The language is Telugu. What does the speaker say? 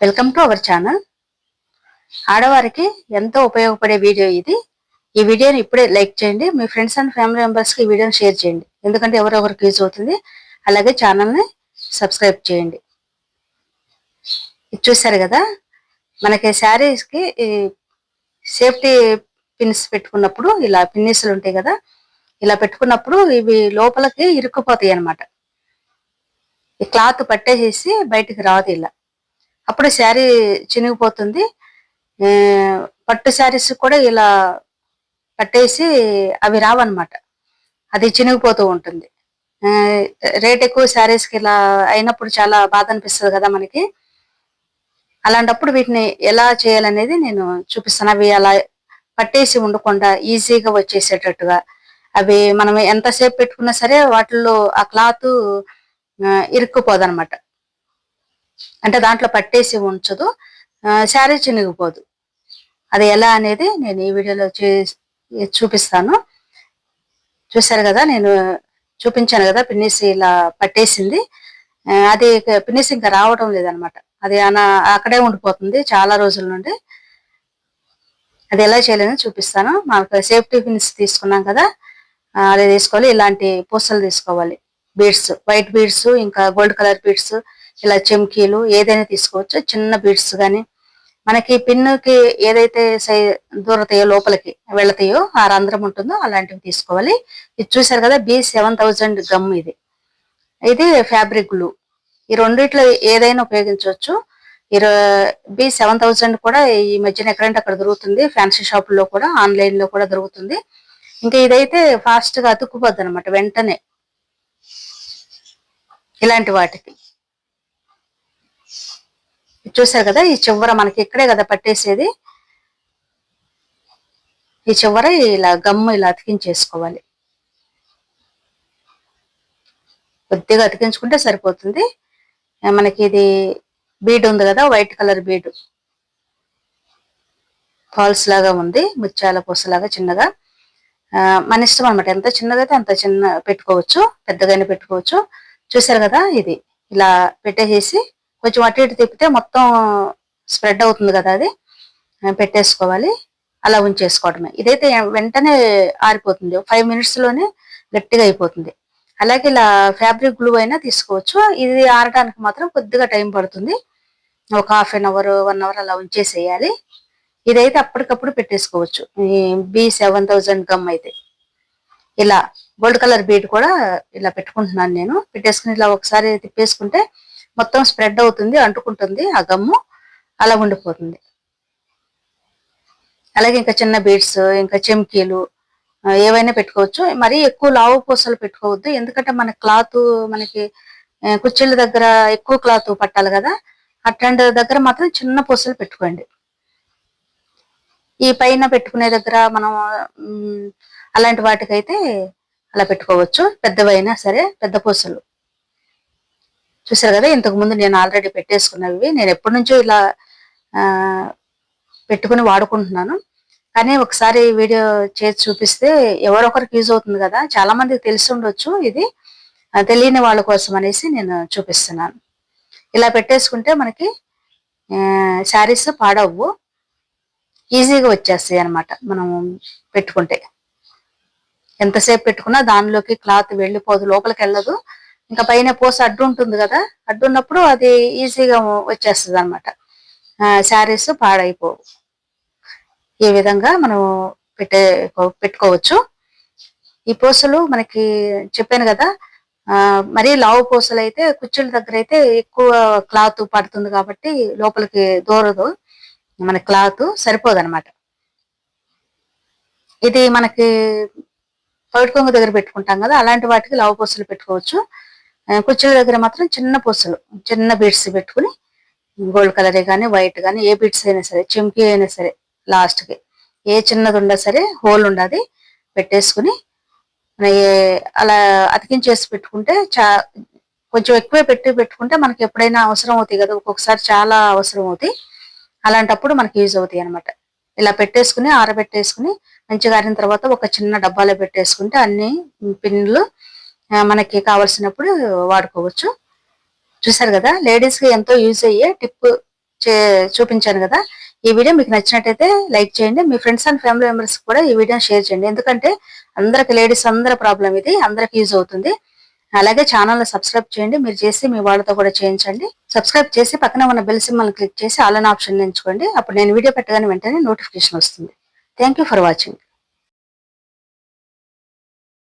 వెల్కమ్ టు అవర్ ఛానల్ ఆడవారికి ఎంతో ఉపయోగపడే వీడియో ఇది. ఈ వీడియోని ఇప్పుడే లైక్ చేయండి. మీ ఫ్రెండ్స్ అండ్ ఫ్యామిలీ మెంబర్స్కి ఈ వీడియోని షేర్ చేయండి. ఎందుకంటే ఎవరెవరికి యూజ్ అవుతుంది అలాగే ఛానల్ని సబ్స్క్రైబ్ చేయండి. ఇది చూసారు కదా? మనకి శారీస్కి సేఫ్టీ పిన్స్ పెట్టుకున్నప్పుడు ఇలా పిన్నిస్లు ఉంటాయి కదా? ఇలా పెట్టుకున్నప్పుడు ఇవి లోపలికి ఇరుక్కుపోతాయి అన్నమాట. ఈ క్లాత్ పట్టేసేసి బయటికి రాదు ఇలా. అప్పుడు శారీ చినిగిపోతుంది. పట్టు శారీస్ కూడా ఇలా పట్టేసి అవి రావన్నమాట. అది చినిగిపోతూ ఉంటుంది. రేట్ ఎక్కువ శారీస్కి ఇలా అయినప్పుడు చాలా బాధ అనిపిస్తుంది కదా మనకి. అలాంటప్పుడు వీటిని ఎలా చేయాలనేది నేను చూపిస్తాను. అవి అలా పట్టేసి ఉండకుండా ఈజీగా వచ్చేసేటట్టుగా. అవి మనం ఎంతసేపు పెట్టుకున్నా సరే వాటిల్లో ఆ క్లాత్ ఇరుక్కుపోదన్నమాట. అంటే దాంట్లో పట్టేసి ఉంచదు. శారీ చినిగిపోదు. అది ఎలా అనేది నేను ఈ వీడియోలో చూపిస్తాను. చూసారు కదా నేను చూపించాను కదా పిన్నిస్ ఇలా పట్టేసింది. అది ఇక పిన్నిస్ ఇంకా రావడం లేదనమాట. అది అన- అక్కడే ఉండిపోతుంది చాలా రోజుల నుండి. అది ఎలా చేయలేదని చూపిస్తాను. మాకు సేఫ్టీ పిన్స్ తీసుకున్నాం కదా అది తీసుకోవాలి. ఇలాంటి పూసలు తీసుకోవాలి. బీడ్స్ వైట్ బీడ్స్ ఇంకా గోల్డ్ కలర్ బీడ్స్ ఇలా చెమ్కీలు ఏదైనా తీసుకోవచ్చు చిన్న బీడ్స్ కానీ మనకి పిన్నుకి ఏదైతే సై దూరతాయో లోపలికి వెళతాయో ఆ రంధ్రం ఉంటుందో అలాంటివి తీసుకోవాలి. ఇది చూసారు కదా బి సెవెన్ థౌజండ్ గమ్ ఇది. ఇది ఫ్యాబ్రిక్ గ్లూ. ఈ రెండిట్లో ఏదైనా ఉపయోగించవచ్చు. బి సెవెన్ థౌజండ్ కూడా ఈ మధ్యన ఎక్కడంటే అక్కడ దొరుకుతుంది. ఫ్యాన్సీ షాపుల్లో కూడా ఆన్లైన్లో కూడా దొరుకుతుంది. ఇంకా ఇదైతే ఫాస్ట్గా అతుక్కుపోద్ది అనమాట వెంటనే. ఇలాంటి వాటికి. చూసారు కదా ఈ చివర మనకి ఇక్కడే కదా పట్టేసేది. ఈ చివర ఇలా గమ్ము ఇలా అతికించేసుకోవాలి. కొద్దిగా అతికించుకుంటే సరిపోతుంది. మనకి ఇది బీడ్ ఉంది కదా వైట్ కలర్ బీడ్. ఫాల్స్ లాగా ఉంది ముత్యాల పూసలాగా చిన్నగా. మన ఇష్టం అనమాట ఎంత చిన్నగా అయితే అంత చిన్న పెట్టుకోవచ్చు పెద్దగానే పెట్టుకోవచ్చు. చూసారు కదా ఇది ఇలా పెట్టేసేసి కొంచెం అటు ఇటు తిప్పితే మొత్తం స్ప్రెడ్ అవుతుంది కదా అది. పెట్టేసుకోవాలి. అలా ఉంచేసుకోవడమే. ఇదైతే వెంటనే ఆరిపోతుంది. ఫైవ్ మినిట్స్లోనే గట్టిగా అయిపోతుంది. అలాగే ఇలా ఫ్యాబ్రిక్ గ్లూ అయినా తీసుకోవచ్చు. ఇది ఆరడానికి మాత్రం కొద్దిగా టైం పడుతుంది. ఒక half an hour one hour అలా ఉంచేసేయాలి. ఇదైతే అప్పటికప్పుడు పెట్టేసుకోవచ్చు. బి సెవెన్ థౌజండ్ గమ్ అయితే. ఇలా గోల్డ్ కలర్ బీడ్ కూడా ఇలా పెట్టుకుంటున్నాను నేను. పెట్టేసుకుని ఇలా ఒకసారి తిప్పేసుకుంటే మొత్తం స్ప్రెడ్ అవుతుంది అంటుకుంటుంది ఆ గమ్ము అలా ఉండిపోతుంది. అలాగే ఇంకా చిన్న బీడ్స్ ఇంకా చెమ్కీలు ఏవైనా పెట్టుకోవచ్చు. మరీ ఎక్కువ లావు పూసలు పెట్టుకోవద్దు. ఎందుకంటే మన క్లాత్ మనకి కుర్చీల దగ్గర ఎక్కువ క్లాత్ పట్టాలి కదా. అట్లాంటి దగ్గర మాత్రం చిన్న పూసలు పెట్టుకోండి. ఈ పైన పెట్టుకునే దగ్గర మనం అలాంటి వాటికైతే అలా పెట్టుకోవచ్చు. పెద్దవైనా సరే పెద్ద పూసలు. చూసారు కదా ఇంతకు ముందు నేను ఆల్రెడీ పెట్టేసుకున్నవి. నేను ఎప్పటి నుంచో ఇలా పెట్టుకుని వాడుకుంటున్నాను. కానీ ఒకసారి వీడియో చేసి చూపిస్తే ఎవరొకరికి యూజ్ అవుతుంది కదా చాలా మందికి తెలిసి ఉండొచ్చు ఇది. తెలియని వాళ్ళ కోసం అనేసి నేను చూపిస్తున్నాను. ఇలా పెట్టేసుకుంటే మనకి శారీస్ పాడవు ఈజీగా వచ్చేస్తాయి అన్నమాట మనం పెట్టుకుంటే. ఎంతసేపు పెట్టుకున్నా దానిలోకి క్లాత్ వెళ్ళిపోదు లోపలికి వెళ్ళదు. ఇంకా పైన పూస అడ్డు ఉంటుంది కదా అడ్డు ఉన్నప్పుడు అది ఈజీగా వచ్చేస్తుంది అనమాట శారీస్ పాడైపోవు. ఈ విధంగా మనం పెట్టే పెట్టుకోవచ్చు. ఈ పూసలు మనకి చెప్పాను కదా మరీ లావు పూసలు అయితే కుర్చీల దగ్గర అయితే ఎక్కువ క్లాత్ పడుతుంది కాబట్టి లోపలికి దూరదు. మన క్లాత్ సరిపోదు అనమాట ఇది మనకి పైట కొంగు దగ్గర పెట్టుకుంటాం కదా అలాంటి వాటికి లావు పూసలు పెట్టుకోవచ్చు. కుర్చీల దగ్గర మాత్రం చిన్న పూసలు చిన్న బీడ్స్ పెట్టుకుని గోల్డ్ కలర్ కానీ వైట్ కానీ ఏ బీడ్స్ అయినా సరే చెంకి అయినా సరే లాస్ట్కి. ఏ చిన్నది ఉన్నా సరే హోల్ ఉండదు పెట్టేసుకుని అలా అతికించేసి పెట్టుకుంటే చా కొంచెం ఎక్కువే పెట్టి పెట్టుకుంటే మనకి ఎప్పుడైనా అవసరం అవుతాయి కదా ఒక్కొక్కసారి చాలా అవసరం అవుతాయి. అలాంటప్పుడు మనకి యూజ్ అవుతాయి అనమాట ఇలా పెట్టేసుకుని ఆరబెట్టేసుకుని మంచిగా ఆరిన తర్వాత ఒక చిన్న డబ్బాలో పెట్టేసుకుంటే అన్ని పిన్లు మనకి కావలసినప్పుడు వాడుకోవచ్చు. చూసారు కదా లేడీస్కి ఎంతో యూజ్ అయ్యే టిప్ చే- చూపించాను కదా. ఈ వీడియో మీకు నచ్చినట్టయితే లైక్ చేయండి. మీ ఫ్రెండ్స్ అండ్ ఫ్యామిలీ మెంబర్స్ కూడా ఈ వీడియోని షేర్ చేయండి. ఎందుకంటే అందరికి లేడీస్ అందరి ప్రాబ్లం ఇది అందరికి యూజ్ అవుతుంది. అలాగే ఛానల్ని సబ్స్క్రైబ్ చేయండి. మీరు చేసి మీ వాళ్ళతో కూడా చేయించండి. సబ్స్క్రైబ్ చేసి పక్కన ఉన్న బెల్ సింబల్ క్లిక్ చేసి ఆల్ అన్ ఆప్షన్ ఎంచుకోండి. అప్పుడు నేను వీడియో పెట్టగానే వెంటనే నోటిఫికేషన్ వస్తుంది. Thank for watching